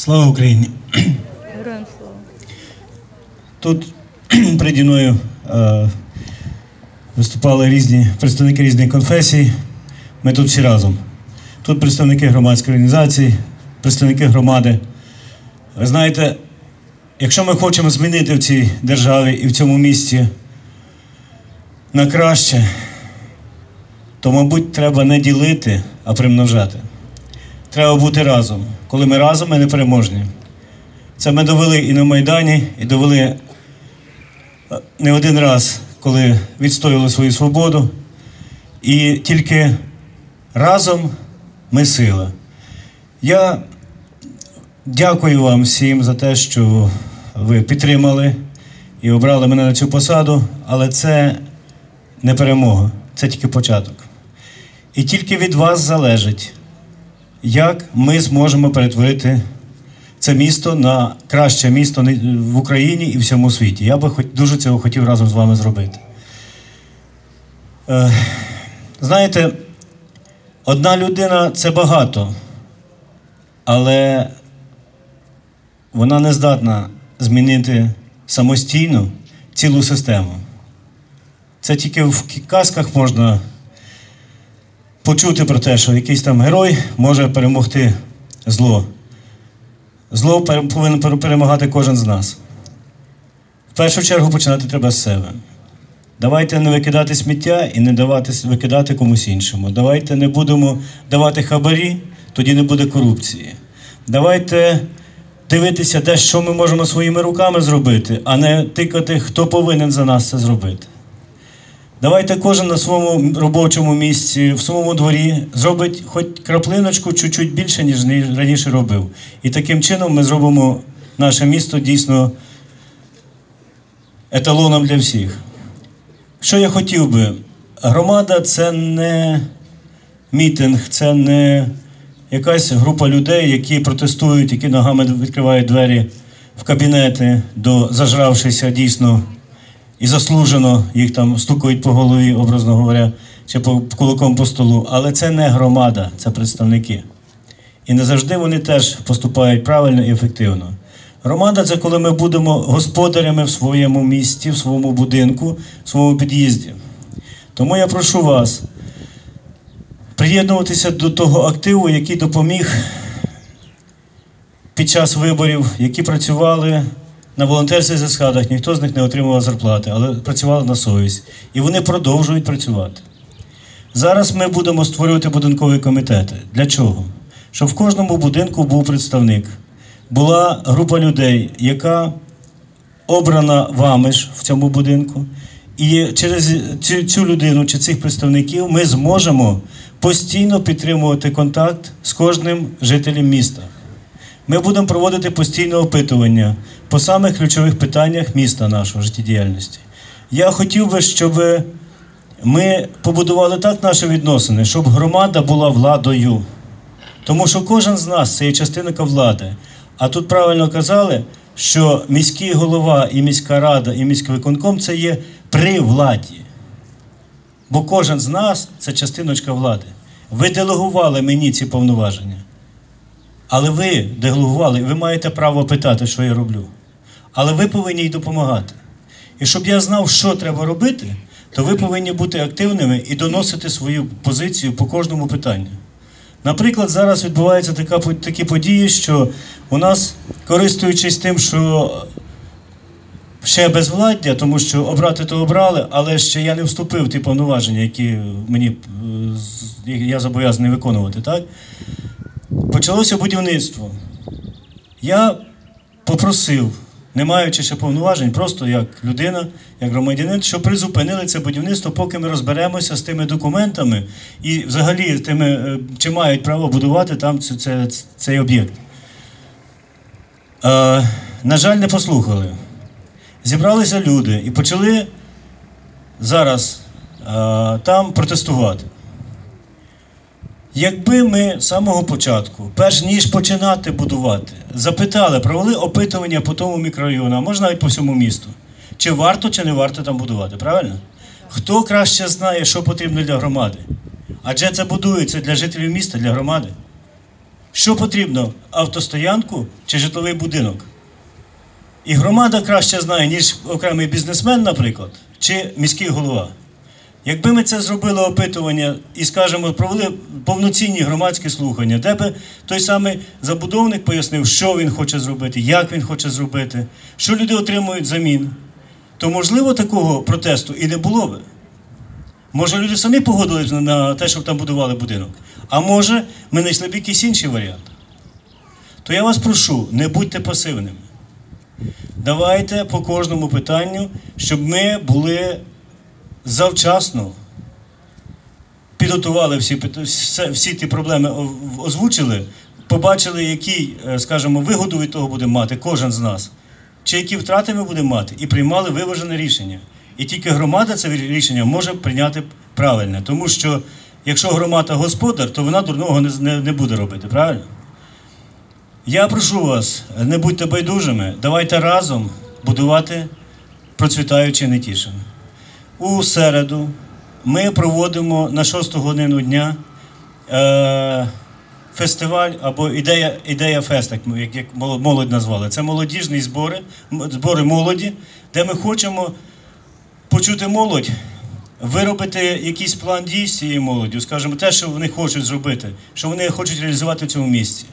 Слава Україні! Героям слава. Тут переді мною е, виступали різні представники різних конфесій. Ми тут всі разом. Тут представники громадської організації, представники громади. Ви знаєте, якщо ми хочемо змінити в цій державі і в цьому місті на краще, то, мабуть, треба не ділити, а примножати. Треба бути разом. Коли ми разом, ми непереможні. Це ми довели і на Майдані, і довели е, не один раз, коли відстоювали свою свободу. І тільки разом ми сила. Я дякую вам всім за те, що ви підтримали і обрали мене на цю посаду, але це не перемога, це тільки початок. І тільки від вас залежить, як ми зможемо перетворити це місто на краще місто в Україні і всьому світі. Я би дуже цього хотів разом з вами зробити. Е, знаєте, одна людина це багато, але вона не здатна змінити самостійно цілу систему. Це тільки в казках можна почути про те, що якийсь там герой може перемогти зло. Зло повинен перемагати кожен з нас. В першу чергу починати треба з себе. Давайте не викидати сміття і не давати викидати комусь іншому. Давайте не будемо давати хабарі, тоді не буде корупції. Давайте дивитися, де що ми можемо своїми руками зробити, а не тикати, хто повинен за нас це зробити. Давайте кожен на своєму робочому місці, в своєму дворі зробить хоч краплиночку чуть-чуть більше, ніж раніше робив. І таким чином ми зробимо наше місто дійсно еталоном для всіх. Що я хотів би? Громада це не мітинг, це не якась група людей, які протестують, які ногами відкривають двері в кабінети до зажравшися дійсно і заслужено їх там стукають по голові, образно говоря, чи по кулаком по столу. Але це не громада, це представники. І не завжди вони теж поступають правильно і ефективно. Громада це коли ми будемо господарями в своєму місті, в своєму будинку, в своєму під'їзді. Тому я прошу вас приєднуватися до того активу, який допоміг під час виборів, які працювали на волонтерських засадах, ніхто з них не отримував зарплати, але працювали на совість. І вони продовжують працювати. Зараз ми будемо створювати будинкові комітети. Для чого? Щоб в кожному будинку був представник. Була група людей, яка обрана вами ж в цьому будинку. І через цю, цю людину чи цих представників ми зможемо постійно підтримувати контакт з кожним жителем міста. Ми будемо проводити постійне опитування по самих ключових питаннях міста нашого життєдіяльності. Я хотів би, щоб ми побудували так наші відносини, щоб громада була владою. Тому що кожен з нас це є частинка влади. А тут правильно казали, що міський голова і міська рада, і міський виконком це є при владі. Бо кожен з нас це частиночка влади. Ви делегували мені ці повноваження. Але ви делегували, ви маєте право питати, що я роблю. Але ви повинні й допомагати. І щоб я знав, що треба робити, то ви повинні бути активними і доносити свою позицію по кожному питанню. Наприклад, зараз відбуваються така, такі події, що у нас, користуючись тим, що ще безвладдя, тому що обрати то обрали, але ще я не вступив в ті повноваження, які мені е, я зобов'язаний виконувати, так? Почалося будівництво. Я попросив, не маючи ще повноважень, просто як людина, як громадянин, щоб призупинили це будівництво, поки ми розберемося з тими документами і взагалі тими, е, чи мають право будувати там це, цей об'єкт. Е, на жаль, не послухали. Зібралися люди і почали зараз е, там протестувати. Якби ми з самого початку, перш ніж починати будувати, запитали, провели опитування по тому мікрорайону, а може навіть по всьому місту, чи варто, чи не варто там будувати, правильно? Хто краще знає, що потрібно для громади? Адже це будується для жителів міста, для громади. Що потрібно? Автостоянку чи житловий будинок? І громада краще знає, ніж окремий бізнесмен, наприклад, чи міський голова. Якби ми це зробили опитування і, скажімо, провели повноцінні громадські слухання, де би той самий забудовник пояснив, що він хоче зробити, як він хоче зробити, що люди отримують замін, то можливо такого протесту і не було би. Може, люди самі погодились на- те, щоб там будували будинок. А може, ми знайшли б якийсь інший варіант. То я вас прошу, не будьте пасивними. Давайте по кожному питанню, щоб ми були завчасно підготували всі, всі ті проблеми, озвучили, побачили, які, е, скажімо, вигоду від того буде мати кожен з нас, чи які втрати ми будемо мати, і приймали виважене рішення. І тільки громада це рішення може прийняти правильне. Тому що якщо громада господар, то вона дурного не, не буде робити, правильно? Я прошу вас, не будьте байдужими, давайте разом будувати процвітаюче Нетішин. У середу ми проводимо на 6 годину дня е, фестиваль або ідея, ідея фест, як, як, молодь назвали. Це молодіжні збори, збори молоді, де ми хочемо почути молодь, виробити якийсь план дій з цією молоддю, скажімо, те, що вони хочуть зробити, що вони хочуть реалізувати в цьому місці.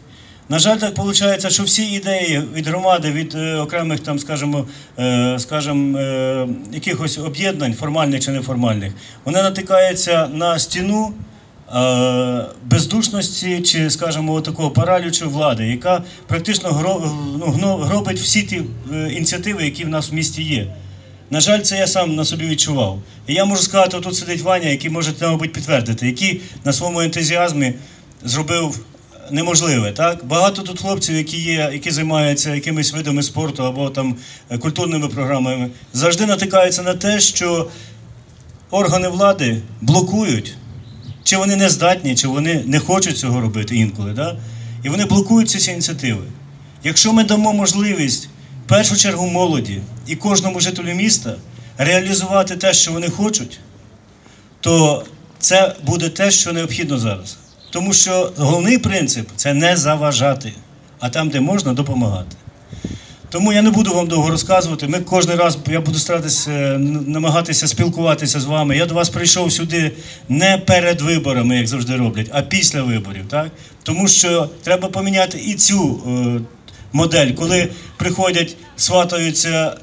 На жаль, так виходить, що всі ідеї від громади, від е, окремих там, скажімо, е, скажімо, е, якихось об'єднань, формальних чи неформальних, вони натикаються на стіну бездушності чи, скажімо, такого паралічу влади, яка практично ну, гробить всі ті ініціативи, які в нас в місті є. На жаль, це я сам на собі відчував. І я можу сказати, тут сидить Ваня, який може мабуть, підтвердити, який на своєму ентузіазмі зробив неможливе. Так? Багато тут хлопців, які є, які займаються якимись видами спорту або там е, культурними програмами, завжди натикаються на те, що органи влади блокують, чи вони не здатні, чи вони не хочуть цього робити інколи. Да? І вони блокують ці ініціативи. Якщо ми дамо можливість в першу чергу молоді і кожному жителю міста реалізувати те, що вони хочуть, то це буде те, що необхідно зараз. Тому що головний принцип це не заважати, а там, де можна, допомагати. Тому я не буду вам довго розказувати. Ми кожен раз я буду старатися е, намагатися спілкуватися з вами. Я до вас прийшов сюди не перед виборами, як завжди роблять, а після виборів. Так? Тому що треба поміняти і цю е, модель, коли приходять, сватаються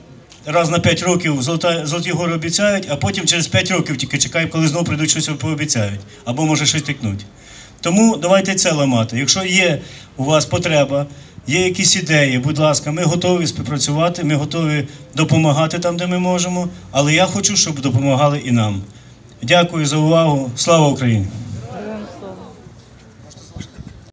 раз на 5 років, золота, золоті гори обіцяють, а потім через 5 років тільки чекаємо, коли знову прийдуть щось пообіцяють, або може щось тикнуть. Тому давайте це ламати. Якщо є у вас потреба, є якісь ідеї, будь ласка, ми готові співпрацювати, ми готові допомагати там, де ми можемо. Але я хочу, щоб допомагали і нам. Дякую за увагу. Слава Україні!